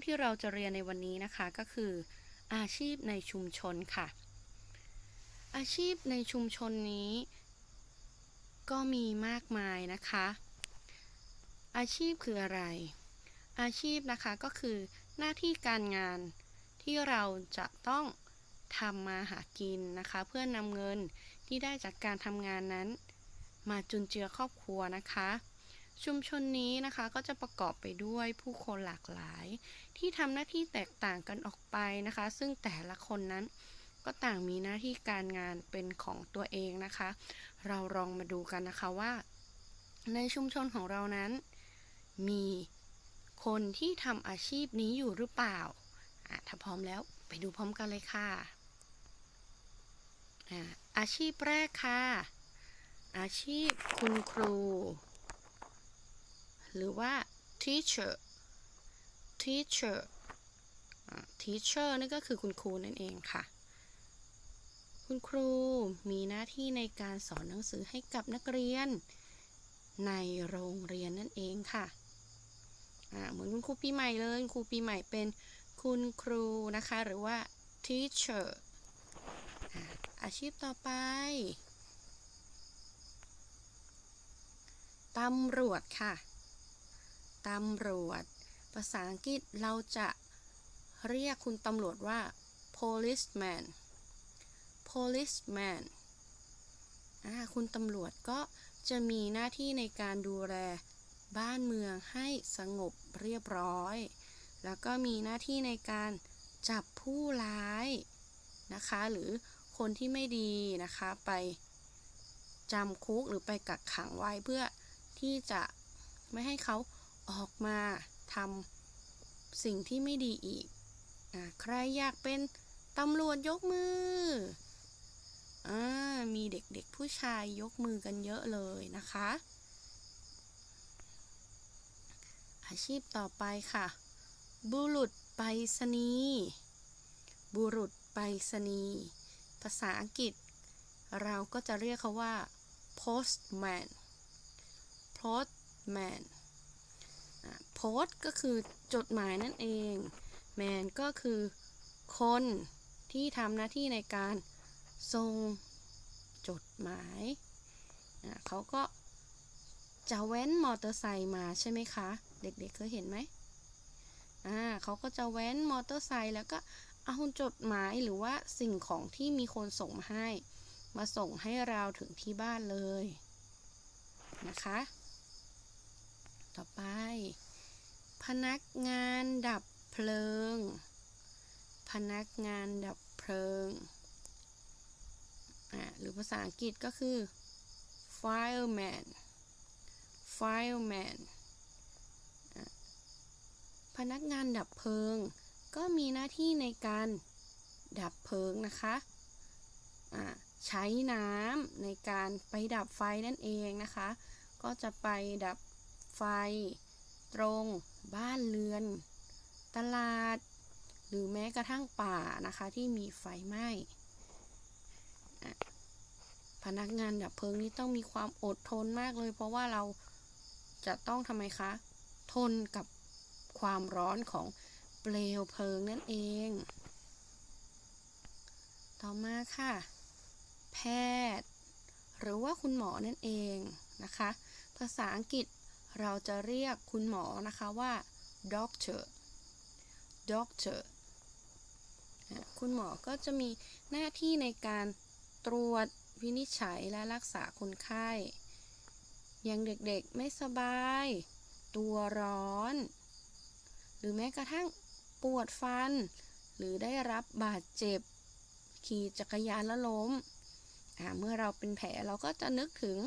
รื่องที่เราจะเรียนในวันนี้นะคะก็คือ อาชีพในชุมชนค่ะ อาชีพในชุมชนนี้ ก็มีมากมายนะคะ อาชีพคืออะไร อาชีพนะคะก็คือหน้าที่การงานที่เราจะต้องทำมาหากินนะคะ เพื่อนำเงินที่ได้จากการทำงานนั้น มาจุนเจือครอบครัวนะคะ ชุมชนนี้นะคะก็จะประกอบไปด้วยผู้คนหลากหลาย ที่ทำหน้าที่แตกต่างกันออกไปนะคะ ซึ่งแต่ละคนนั้นก็ต่างมีหน้าที่การงานเป็นของตัวเองนะคะ เราลองมาดูกันนะคะว่า ในชุมชนของเรานั้น มีคนที่ทำอาชีพนี้อยู่หรือเปล่าถ้าพร้อมแล้วไปดูพร้อมกันเลยค่ะอาชีพแรกค่ะ อาชีพคุณครู หรือว่า teacher teacher teacher นั่นก็คือคุณครูนั่นเองค่ะ คุณครูมีหน้าที่ในการสอนหนังสือให้กับนักเรียน ในโรงเรียนนั่นเองค่ะ เหมือนคุณครูปีใหม่เลยคุณครูปีใหม่เป็นคุณครูนะคะ หรือว่า teacher อาชีพต่อไปตำรวจค่ะ ตำรวจ ภาษาอังกฤษเราจะเรียกคุณตำรวจว่า policeman policeman คุณตำรวจก็จะมีหน้าที่ในการดูแลบ้านเมืองให้สงบเรียบร้อย แล้วก็มีหน้าที่ในการจับผู้ร้ายนะคะ หรือคนที่ไม่ดีนะคะไปจำคุกหรือไปกักขังไว้เพื่อที่จะไม่ให้เขา ออกมาทำสิ่งที่ไม่ดีอีกอใครอยากเป็นตำรวจยกมืออมีเด็กๆผู้ชายยกมือกันเยอะเลยนะคะ อาชีพต่อไปค่ะ บุรุษไปรษณีย์บุรุษไปรษณีย์ภาษาอังกฤษ เราก็จะเรียกเขาว่า postman postman post ก็คือจดหมายนั่นเอง man ก็คือคนที่ทำหน้าที่ในการส่งจดหมายอะเขาก็จะแว้นมอเตอร์ไซค์มาใช่ไหมคะ เด็กๆเคยเห็นไหมอ่าเขาก็จะแว้นมอเตอร์ไซค์แล้วก็เอาจดหมายหรือว่าสิ่งของที่มีคนส่งมาให้ มาส่งให้เราถึงที่บ้านเลยนะคะ ต่อไป พนักงานดับเพลิง พนักงานดับเพลิง อ่าหรือภาษาอังกฤษก็คือ fireman fireman พนักงานดับเพลิง ก็มีหน้าที่ในการดับเพลิงนะคะะใช้น้ำในการไปดับไฟนั่นเองนะคะ ก็จะไปดับไฟตรง บ้านเรือน ตลาด หรือแม้กระทั่งป่านะคะที่มีไฟไหม้พนักงานดับเพลิงนี่ต้องมีความอดทนมากเลย เพราะว่าเราจะต้องทำไมคะ ทนกับความร้อนของเปลวเพลิงนั่นเอง ต่อมาค่ะ แพทย์ หรือว่าคุณหมอนั่นเองนะคะ ภาษาอังกฤษ เราจะเรียกคุณหมอนะคะว่า doctor doctor คุณหมอก็จะมีหน้าที่ในการตรวจวินิจฉัยและรักษาคนไข้อย่างเด็กๆไม่สบาย ตัวร้อน หรือแม้กระทั่งปวดฟัน หรือได้รับบาดเจ็บ ขี่จักรยานแล้วล้ม เมื่อเราเป็นแผลเราก็จะนึกถึง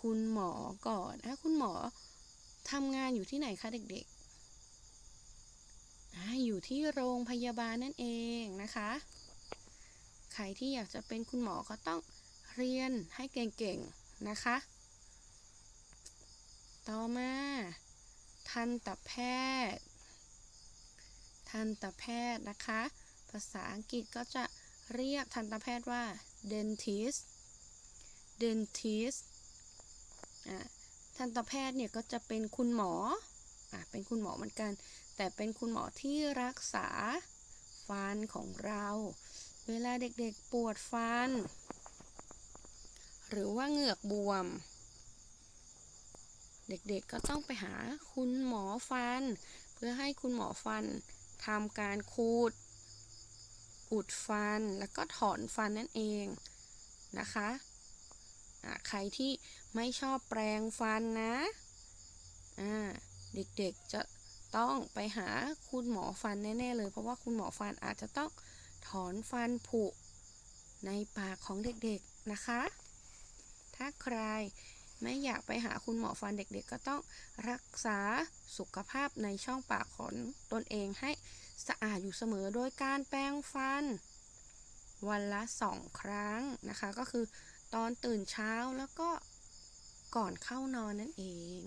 คุณหมอก่อนอะคุณหมอทำงานอยู่ที่ไหนคะเด็กๆอ่าอยู่ที่โรงพยาบาลนั่นเองนะคะ ใครที่อยากจะเป็นคุณหมอก็ต้องเรียนให้เก่งๆนะคะ ต่อมา ทันตแพทย์ ทันตแพทย์นะคะ ภาษาอังกฤษก็จะเรียกทันตแพทย์ว่า dentist dentist ทันตแพทย์เนี่ยก็จะเป็นคุณหมออ่าเป็นคุณหมอเหมือนกัน แต่เป็นคุณหมอที่รักษาฟันของเรา เวลาเด็กๆปวดฟัน หรือว่าเหงือกบวม เด็กๆก็ต้องไปหาคุณหมอฟัน เพื่อให้คุณหมอฟันทำการคูดอุดฟันแล้วก็ถอนฟันนั่นเองนะคะ ใครที่ไม่ชอบแปรงฟันนะอ่าเด็กๆจะต้องไปหาคุณหมอฟันแน่ๆเลย เพราะว่าคุณหมอฟันอาจจะต้องถอนฟันผุในปากของเด็กๆนะคะ ถ้าใครไม่อยากไปหาคุณหมอฟันเด็กๆ ก็ต้องรักษาสุขภาพในช่องปากของตนเองให้สะอาดอยู่เสมอโดยการแปรงฟัน วันละสองครั้งนะคะ ก็คือ ตอนตื่นเช้าแล้วก็ก่อนเข้านอนนั่นเอง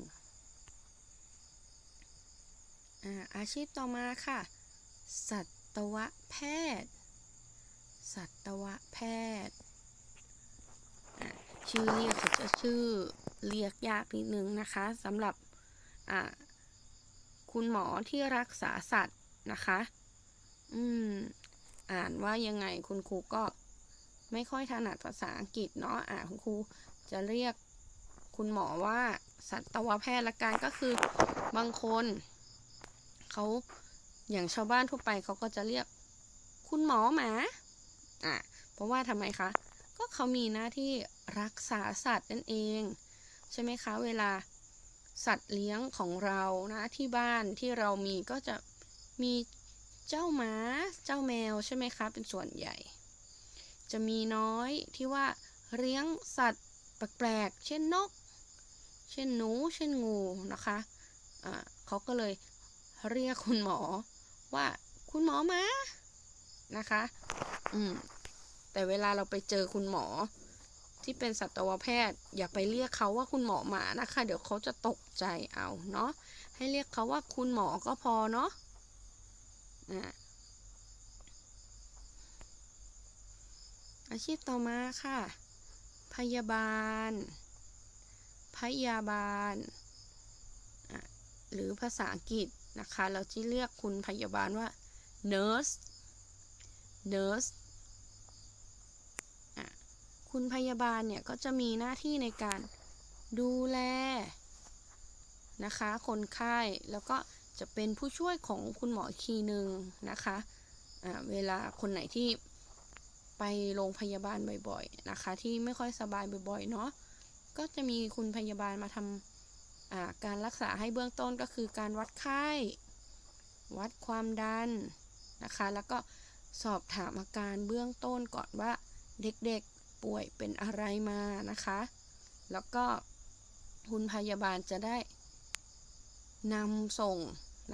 อาชีพต่อมาค่ะ สัตวแพทย์ สัตวแพทย์ ชื่อเรียกเขาจะชื่อเรียกยากนิดนึงนะคะสำหรับคุณหมอที่รักษาสัตว์นะคะ อืม อ่านว่ายังไงคุณครูก็ ไม่ค่อยถนัดภาษาอังกฤษเนาะอ่าคุณครูจะเรียกคุณหมอว่าสัตวแพทย์ละกันก็คือบางคนเขาอย่างชาวบ้านทั่วไปเขาก็จะเรียกคุณหมอหมาอะเพราะว่าทำไมคะ ก็เขามีหน้าที่รักษาสัตว์นั่นเอง ใช่ไหมคะ เวลาสัตว์เลี้ยงของเรานะที่บ้านที่เรามีก็จะมีเจ้าหมา เจ้าแมวใช่ไหมคะ เป็นส่วนใหญ่ จะมีน้อยที่ว่าเลี้ยงสัตว์แปลกๆ เช่นนก เช่นหนู เช่นงูนะคะะเขาก็เลยเรียกคุณหมอว่าคุณหมอมา นะคะ อืม แต่เวลาเราไปเจอคุณหมอ ที่เป็นสัตวแพทย์ อย่าไปเรียกเขาว่าคุณหมอหมานะคะ เดี๋ยวเขาจะตกใจเอาเนาะ ให้เรียกเขาว่าคุณหมอก็พอเนาะอา อาชีพต่อมาค่ะ พยาบาล พยาบาล หรือภาษาอังกฤษนะคะ เราจะเรียกคุณพยาบาลว่า nurse nurse คุณพยาบาลเนี่ยก็จะมีหน้าที่ในการดูแลนะคะ คนไข้แล้วก็จะเป็นผู้ช่วยของคุณหมออีกทีหนึ่งนะคะะเวลาคนไหนที่ ไปโรงพยาบาลบ่อยๆนะคะ ที่ไม่ค่อยสบายบ่อยๆเนาะก็จะมีคุณพยาบาลมาทำการรักษาให้เบื้องต้นก็คือการวัดไข้ วัดความดันนะคะ แล้วก็สอบถามอาการเบื้องต้นก่อนว่าเด็กๆป่วยเป็นอะไรมานะคะ แล้วก็คุณพยาบาลจะได้นำส่ง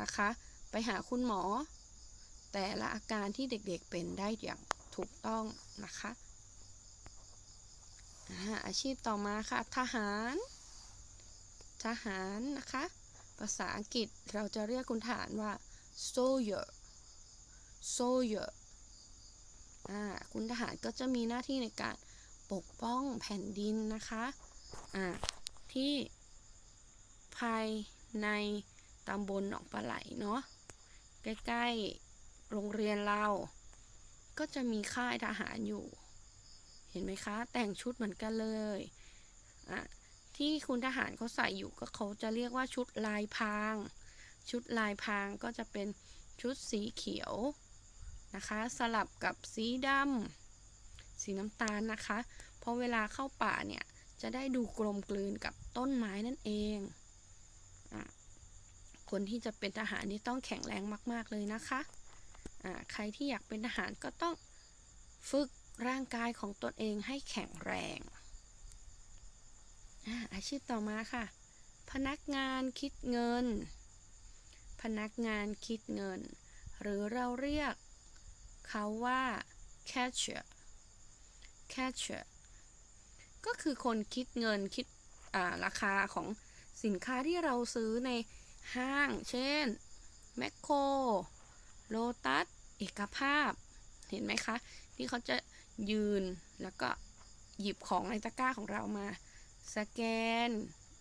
นะคะ ไปหาคุณหมอ แต่ละอาการที่เด็กๆเป็นได้อย่าง ถูกต้องนะคะอาชีพต่อมาค่ะ ทหาร ทหารนะคะ ภาษาอังกฤษเราจะเรียกคุณทหารว่า soldier soldier อ่าคุณทหารก็จะมีหน้าที่ในการปกป้องแผ่นดินนะคะอ่าที่ภายในตำบลหนองปลาไหลเนาะใกล้ๆโรงเรียนเรา ก็จะมีค่ายทหารอยู่ เห็นไหมคะ แต่งชุดเหมือนกันเลยอะที่คุณทหารเขาใส่อยู่ก็เขาจะเรียกว่าชุดลายพราง ชุดลายพรางก็จะเป็นชุดสีเขียวนะคะ สลับกับสีดำสีน้ำตาลนะคะ เพราะเวลาเข้าป่าเนี่ยจะได้ดูกลมกลืนกับต้นไม้นั่นเองอคนที่จะเป็นทหารนี่ต้องแข็งแรงมาก ๆ เลยนะคะ ใครที่อยากเป็นทหารก็ต้องฝึกร่างกายของตนเองให้แข็งแรงอาชีพต่อมาค่ะ พนักงานคิดเงิน พนักงานคิดเงิน หรือเราเรียกเขาว่า catcher catcher ก็คือคนคิดเงินคิดราคาของสินค้าที่เราซื้อในห้าง เช่นแมคโครโลตัส เอกภาพ เห็นไหมคะ ที่เขาจะยืนแล้วก็หยิบของในตะกร้าของเรามา สแกน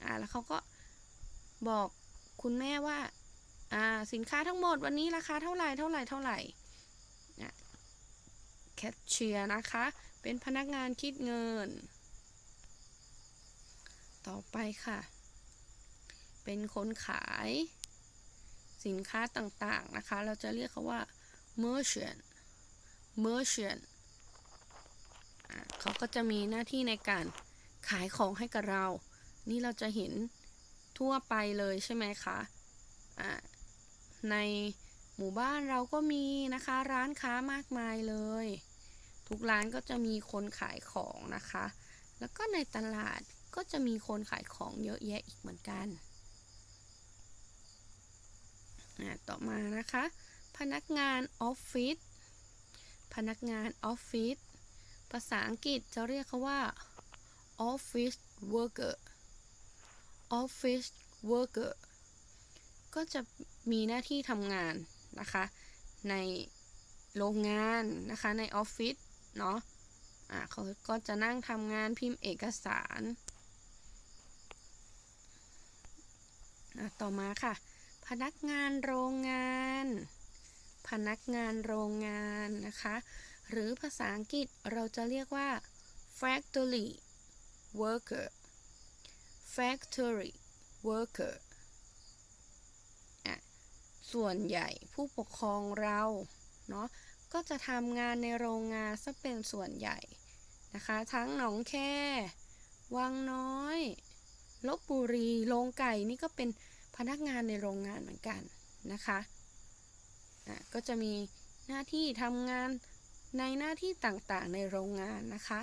อ่า แล้วเขาก็บอกคุณแม่ว่า อ่า สินค้าทั้งหมดวันนี้ราคาเท่าไหร่ เท่าไหร่ เท่าไหร่แคชเชียร์นะคะ เป็นพนักงานคิดเงิน ต่อไปค่ะ เป็นคนขาย สินค้าต่างๆนะคะ เราจะเรียกเขาว่า merchant merchant เขาก็จะมีหน้าที่ในการขายของให้กับเรา นี่เราจะเห็นทั่วไปเลยใช่ไหมคะะในหมู่บ้านเราก็มีนะคะ ร้านค้ามากมายเลย ทุกร้านก็จะมีคนขายของนะคะ แล้วก็ในตลาดก็จะมีคนขายของเยอะแยะอีกเหมือนกัน ต่อมานะคะ พนักงานออฟฟิศ พนักงานออฟฟิศ ภาษาอังกฤษจะเรียกเขาว่า office worker office worker ก็จะมีหน้าที่ทำงานนะคะ ในโรงงานนะคะ ในออฟฟิศเนาะอะเขาก็จะนั่งทำงานพิมพ์เอกสารต่อมาค่ะ พนักงานโรงงาน พนักงานโรงงานนะคะ หรือภาษาอังกฤษเราจะเรียกว่า factory worker factory worker อะส่วนใหญ่ผู้ปกครองเราเนาะก็จะทำงานในโรงงานซะเป็นส่วนใหญ่นะคะ ทั้งหนองแควังน้อยลบบุรีโรงไก่นี่ก็เป็นพนักงานในโรงงานเหมือนกันนะคะ อะก็จะมีหน้าที่ทำงานในหน้าที่ต่างๆในโรงงานนะคะ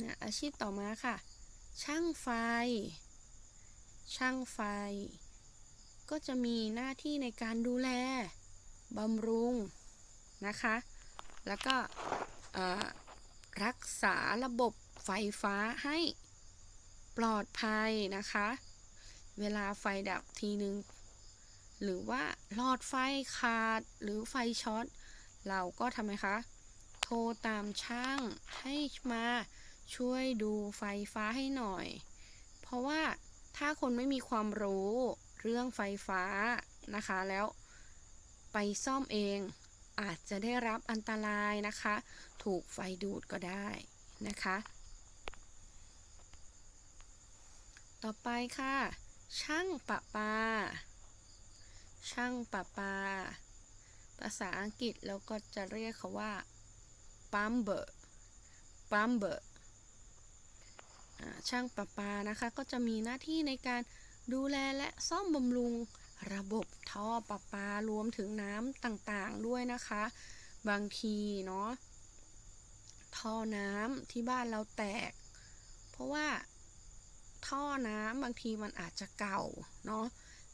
นะอาชีพต่อมาค่ะ ช่างไฟ ช่างไฟ ก็จะมีหน้าที่ในการดูแลบำรุงนะคะ แล้วก็รักษาระบบไฟฟ้าให้ปลอดภัยนะคะ เวลาไฟดับทีนึง หรือว่าหลอดไฟขาดหรือไฟช็อต เราก็ทำไมคะ โทรตามช่างให้มาช่วยดูไฟฟ้าให้หน่อย เพราะว่าถ้าคนไม่มีความรู้เรื่องไฟฟ้านะคะ แล้วไปซ่อมเองอาจจะได้รับอันตรายนะคะ ถูกไฟดูดก็ได้นะคะ ต่อไปค่ะ ช่างประปา ช่างประปา ภาษาอังกฤษเราก็จะเรียกเขาว่า plumber plumber ช่างประปานะคะ ก็จะมีหน้าที่ในการดูแลและซ่อมบำรุงระบบท่อประปารวมถึงน้ำต่างๆด้วยนะคะ บางทีเนาะท่อน้ำที่บ้านเราแตก เพราะว่าท่อน้ำบางทีมันอาจจะเก่าเนาะ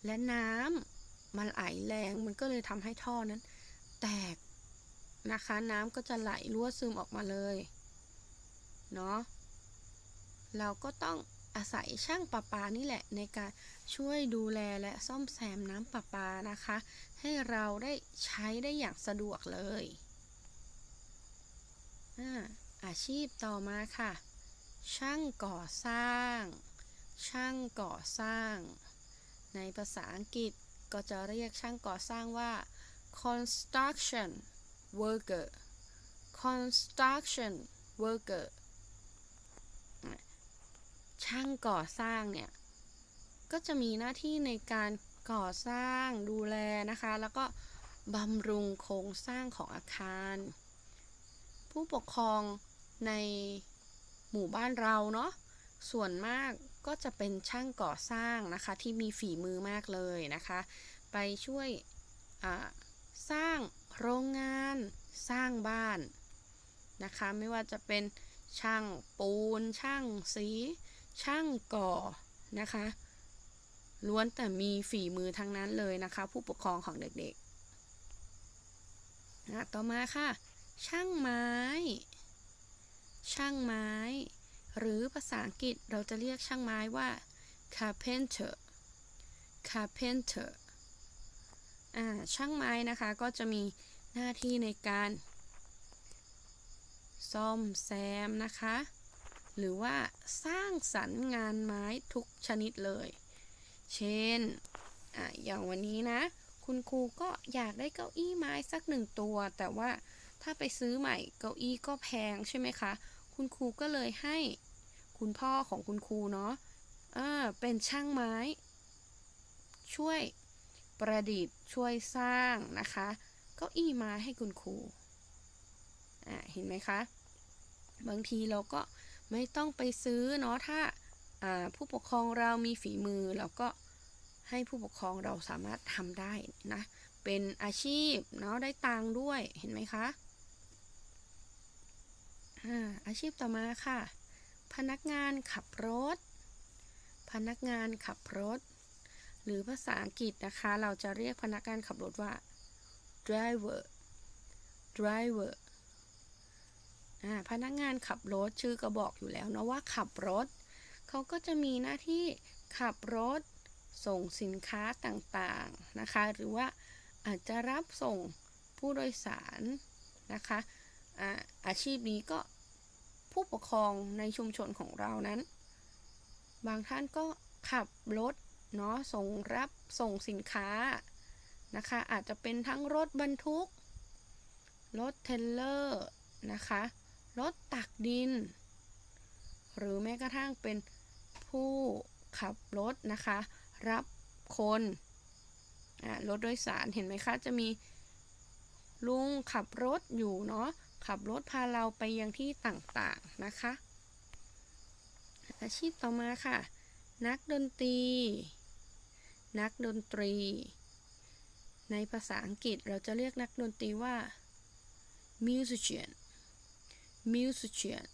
และน้ำ มันไหลแรงมันก็เลยทำให้ท่อนั้น แตกนะคะน้ำก็จะไหลรั่วซึมออกมาเลยเนาะเราก็ต้องอาศัยช่างประปานี่แหละในการช่วยดูแลและซ่อมแซมน้ำประปานะคะ ให้เราได้ใช้ได้อย่างสะดวกเลยอาชีพต่อมาค่ะ ช่างก่อสร้าง ช่างก่อสร้าง ในภาษาอังกฤษ ก็จะเรียกช่างก่อสร้างว่า construction worker construction worker ช่างก่อสร้างเนี่ย ก็จะมีหน้าที่ในการก่อสร้างดูแลนะคะ แล้วก็บำรุงโครงสร้างของอาคาร ผู้ปกครองในหมู่บ้านเราเนาะส่วนมาก ก็จะเป็นช่างก่อสร้างนะคะที่มีฝีมือมากเลยนะคะ ไปช่วยสร้างโรงงานสร้างบ้านนะคะ ไม่ว่าจะเป็นช่างปูน ช่างสี ช่างก่อนะคะล้วนแต่มีฝีมือทั้งนั้นเลยนะคะ ผู้ปกครองของเด็กๆนะต่อมาค่ะ ช่างไม้ ช่างไม้ หรือภาษาอังกฤษเราจะเรียกช่างไม้ว่า carpenter carpenter อ่าช่างไม้นะคะก็จะมีหน้าที่ในการซ่อมแซมนะคะ หรือว่าสร้างสรรค์งานไม้ทุกชนิดเลย เช่นออย่างวันนี้นะ คุณครูก็อยากได้เก้าอี้ไม้สักหนึ่งตัว แต่ว่าถ้าไปซื้อใหม่เก้าอี้ก็แพงใช่ไหมคะ คุณครูก็เลยให้ คุณพ่อของคุณครูเนาะเออเป็นช่างไม้ ช่วยประดิษฐ์ช่วยสร้างนะคะเก้าอี้ไม้ให้คุณครูอ่าเห็นไหมคะบางทีเราก็ไม่ต้องไปซื้อเนาะถ้าาผู้ปกครองเรามีฝีมือเราก็ให้ผู้ปกครองเราสามารถทำได้นะ เป็นอาชีพเนาะได้ตังค์ด้วยเห็นไหมคะอาอาชีพต่อมาค่ะ พนักงานขับรถ พนักงานขับรถ หรือภาษาอังกฤษนะคะ เราจะเรียกพนักงานขับรถว่า driver driver อ่าพนักงานขับรถชื่อก็บอกอยู่แล้วเนาะว่าขับรถ เขาก็จะมีหน้าที่ขับรถส่งสินค้าต่างๆนะคะ หรือว่าอาจจะรับส่งผู้โดยสารนะคะอาอาชีพนี้ก็ ผู้ปกครองในชุมชนของเรานั้น บางท่านก็ขับรถเนาะส่งรับส่งสินค้านะคะ อาจจะเป็นทั้งรถบรรทุก รถเทรลเลอร์นะคะ รถตักดิน หรือแม้กระทั่งเป็นผู้ขับรถนะคะ รับคนรถโดยสารเห็นไหมคะ จะมีลุงขับรถอยู่เนาะ ขับรถพาเราไปยังที่ต่างๆนะคะ อาชีพต่อมาค่ะ นักดนตรี นักดนตรี ในภาษาอังกฤษเราจะเรียกนักดนตรีว่า musician musician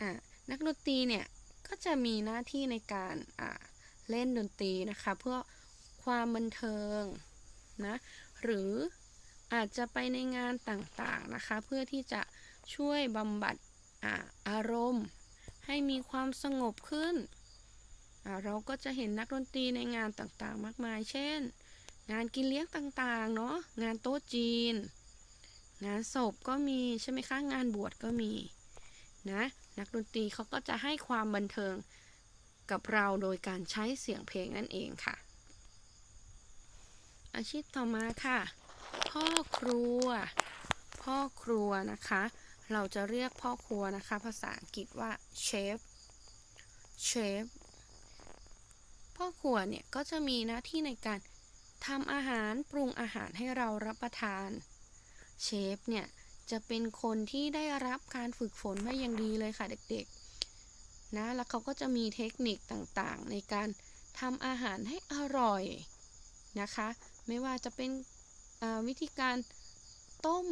อะนักดนตรีเนี่ย ก็จะมีหน้าที่ในการอ่าเล่นดนตรีนะคะ เพื่อความบันเทิงนะ หรือ อาจจะไปในงานต่างๆนะคะ เพื่อที่จะช่วยบำบัดอาอารมณ์ ให้มีความสงบขึ้น เราก็จะเห็นนักดนตรีในงานต่างๆ มากมาย เช่น งานกินเลี้ยงต่างๆ เนาะงานโต๊ะจีน งานศพก็มีใช่ไหมคะ งานบวชก็มีนะนักดนตรีเขาก็จะให้ความบันเทิงกับเราโดยการใช้เสียงเพลงนั่นเองค่ะ อาชีพต่อมาค่ะ พ่อครัว พ่อครัวนะคะ เราจะเรียกพ่อครัวนะคะ ภาษาอังกฤษว่าเชฟเชฟพ่อครัวเนี่ยก็จะมีหน้าที่ในการทำอาหารปรุงอาหารให้เรารับประทาน เชฟเนี่ยจะเป็นคนที่ได้รับการฝึกฝนมาอย่างดีเลยค่ะเด็กๆนะแล้วเขาก็จะมีเทคนิคต่างๆ ในการทำอาหารให้อร่อยนะคะ ไม่ว่าจะเป็น วิธีการต้ม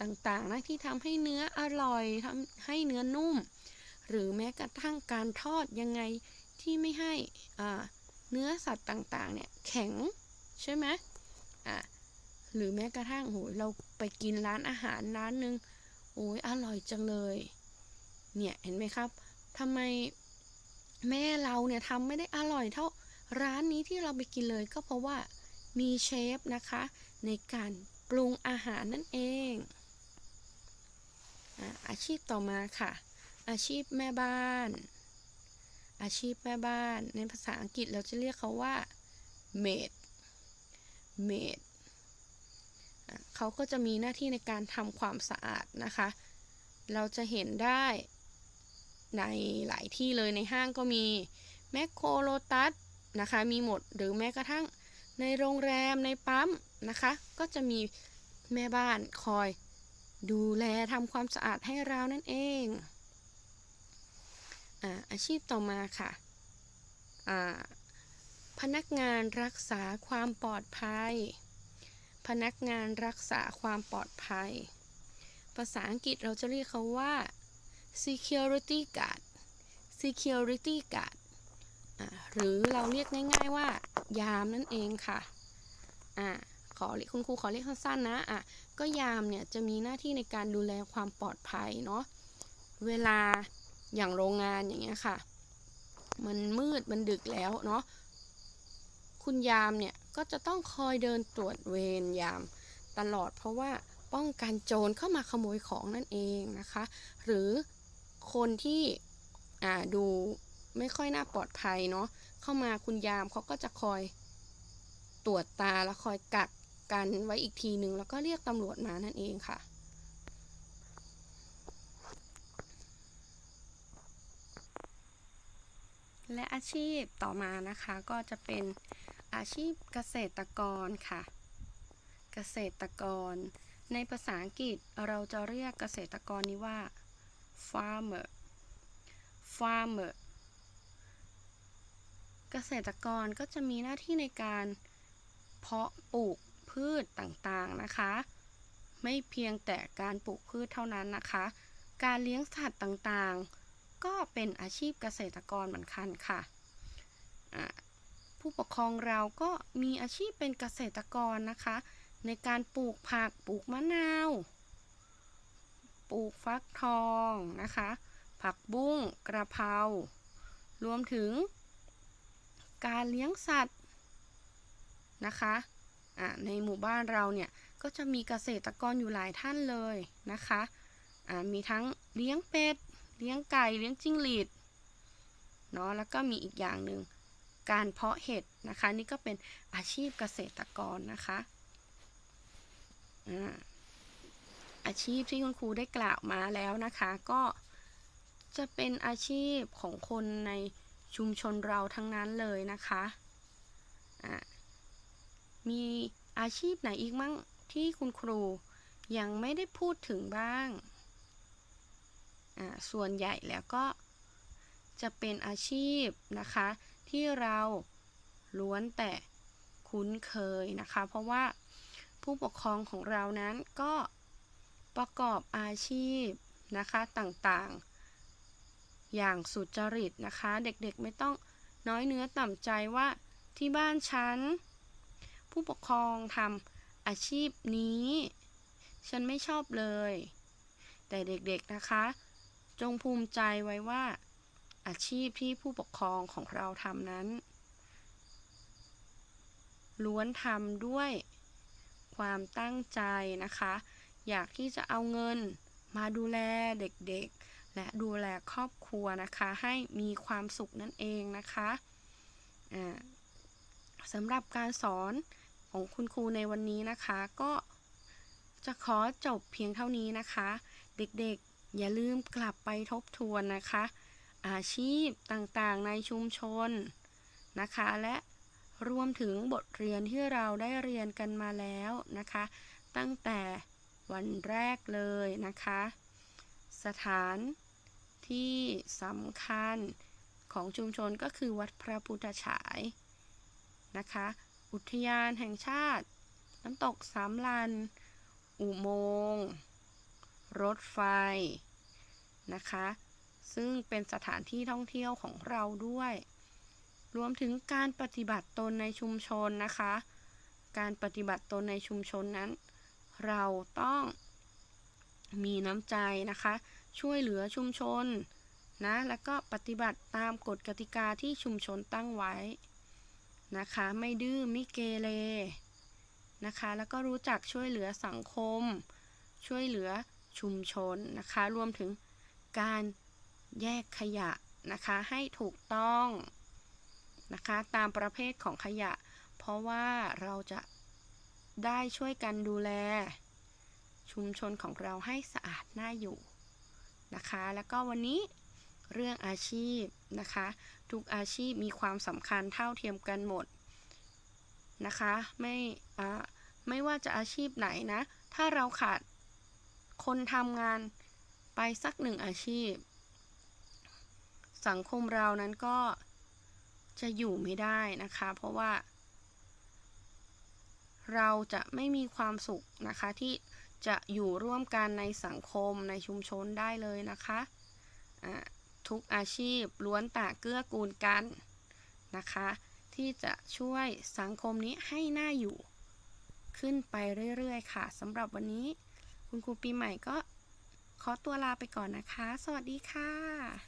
ต่างๆนะที่ทำให้เนื้ออร่อยทำให้เนื้อนุ่ม หรือแม้กระทั่งการทอดยังไงที่ไม่ให้เนื้อสัตว์ต่างๆเนี่ยแข็งใช่ไหมอ่าหรือแม้กระทั่งโหยเราไปกินร้านอาหารร้านหนึ่งโอ้ยอร่อยจังเลย เนี่ยเห็นไหมครับทำไมแม่เราเนี่ยทำไม่ได้อร่อยเท่าร้านนี้ที่เราไปกินเลยก็เพราะว่า มีเชฟนะคะ ในการปรุงอาหารนั่นเองอาชีพต่อมาค่ะ อาชีพแม่บ้าน อาชีพแม่บ้าน ในภาษาอังกฤษเราจะเรียกเขาว่า maid maid เขาก็จะมีหน้าที่ในการทำความสะอาดนะคะ เราจะเห็นได้ในหลายที่เลยในห้างก็มีแมคโครโลตัสนะคะ มีหมดหรือแม้กระทั่ง ในโรงแรมในปั๊มนะคะ ก็จะมีแม่บ้านคอย ดูแลทำความสะอาดให้เรานั่นเองอาอาชีพต่อมาค่ะาพนักงานรักษาความปลอดภัย พนักงานรักษาความปลอดภัย ภาษาอังกฤษเราจะเรียกเขาว่า security guard security guard หรือเราเรียกง่าย ๆว่า ยามนั่นเองค่ะอ่าขอเรียกคุณครูขอเรียกสั้นๆนะอะก็ยามเนี่ยจะมีหน้าที่ในการดูแลความปลอดภัยเนาะเวลาอย่างโรงงานอย่างเงี้ยค่ะ มันมืดมันดึกแล้วเนาะคุณยามเนี่ยก็จะต้องคอยเดินตรวจเวรยามตลอด เพราะว่าป้องกันโจรเข้ามาขโมยของนั่นเองนะคะ หรือคนที่ดู ไม่ค่อยน่าปลอดภัยเนาะเข้ามาคุณยามเขาก็จะคอยตรวจตาแล้วคอยกักกันไว้อีกทีหนึ่งแล้วก็เรียกตำรวจมานั่นเองค่ะและอาชีพต่อมานะคะก็จะเป็นอาชีพเกษตรกรค่ะ เกษตรกร ในภาษาอังกฤษเราจะเรียกเกษตรกรนี้ว่า farmer farmer เกษตรกรก็จะมีหน้าที่ในการเพาะปลูกพืชต่างๆนะคะ ไม่เพียงแต่การปลูกพืชเท่านั้นนะคะ การเลี้ยงสัตว์ต่างๆ ก็เป็นอาชีพเกษตรกรเหมือนกันค่ะ ผู้ปกครองเราก็มีอาชีพเป็นเกษตรกรนะคะ ในการปลูกผักปลูกมะนาว ปลูกฟักทองนะคะ ผักบุ้งกระเพรารวมถึง การเลี้ยงสัตว์นะคะอะในหมู่บ้านเราเนี่ยก็จะมีเกษตรกรอยู่หลายท่านเลยนะคะอะมีทั้งเลี้ยงเป็ด เลี้ยงไก่ เลี้ยงจิ้งหรีดเนาะแล้วก็มีอีกอย่างหนึ่งการเพาะเห็ดนะคะ นี่ก็เป็นอาชีพเกษตรกรนะคะอ่าอาชีพที่คุณครูได้กล่าวมาแล้วนะคะ ก็จะเป็นอาชีพของคนใน ชุมชนเราทั้งนั้นเลยนะคะอ่ามีอาชีพไหนอีกมั่งที่คุณครูยังไม่ได้พูดถึงบ้าง ส่วนใหญ่แล้วก็จะเป็นอาชีพนะคะ ที่เราล้วนแต่คุ้นเคยนะคะ เพราะว่าผู้ปกครองของเรานั้นก็ประกอบอาชีพนะคะต่างๆ อย่างสุจริตนะคะ เด็กๆไม่ต้องน้อยเนื้อต่ำใจว่าที่บ้านฉัน ผู้ปกครองทำอาชีพนี้ ฉันไม่ชอบเลย แต่เด็กๆนะคะ จงภูมิใจไว้ว่า อาชีพที่ผู้ปกครองของเราทำนั้น ล้วนทำด้วยความตั้งใจนะคะ อยากที่จะเอาเงินมาดูแลเด็กๆ และดูแลครอบครัวนะคะ ให้มีความสุขนั่นเองนะคะสำหรับการสอนของคุณครูในวันนี้นะคะ ก็จะขอจบเพียงเท่านี้นะคะ เด็กๆอย่าลืมกลับไปทบทวนนะคะ อาชีพต่างๆในชุมชนนะคะ และรวมถึงบทเรียนที่เราได้เรียนกันมาแล้วนะคะ ตั้งแต่วันแรกเลยนะคะ สถานที่สำคัญของชุมชนก็คือวัดพระพุทธฉายนะคะ อุทยานแห่งชาติ น้ำตกสามลัน อุโมงค์รถไฟนะคะ ซึ่งเป็นสถานที่ท่องเที่ยวของเราด้วย รวมถึงการปฏิบัติตนในชุมชนนะคะ การปฏิบัติตนในชุมชนนั้น เราต้อง มีน้ำใจนะคะ ช่วยเหลือชุมชนนะแล้วก็ปฏิบัติตามกฎกติกาที่ชุมชนตั้งไว้นะคะ ไม่ดื้อไม่เกเรนะคะ แล้วก็รู้จักช่วยเหลือสังคม ช่วยเหลือชุมชนนะคะ รวมถึงการแยกขยะนะคะให้ถูกต้องนะคะ ตามประเภทของขยะ เพราะว่าเราจะได้ช่วยกันดูแล ชุมชนของเราให้สะอาดน่าอยู่นะคะ แล้วก็วันนี้เรื่องอาชีพนะคะ ทุกอาชีพมีความสำคัญเท่าเทียมกันหมดนะคะไม่อาไม่ว่าจะอาชีพไหนนะ ถ้าเราขาดคนทำงานไปสักหนึ่งอาชีพ สังคมเรานั้นก็จะอยู่ไม่ได้นะคะ เพราะว่า เราจะไม่มีความสุขนะคะที่ จะอยู่ร่วมกันในสังคมในชุมชนได้เลยนะคะะทุกอาชีพล้วนแต่เกื้อกูลกันนะคะ ที่จะช่วยสังคมนี้ให้หน่าอยู่ ขึ้นไปเรื่อยๆ ค่ะสำหรับวันนี้ คุณครูปีใหม่ก็ขอตัวลาไปก่อนนะคะ สวัสดีค่ะ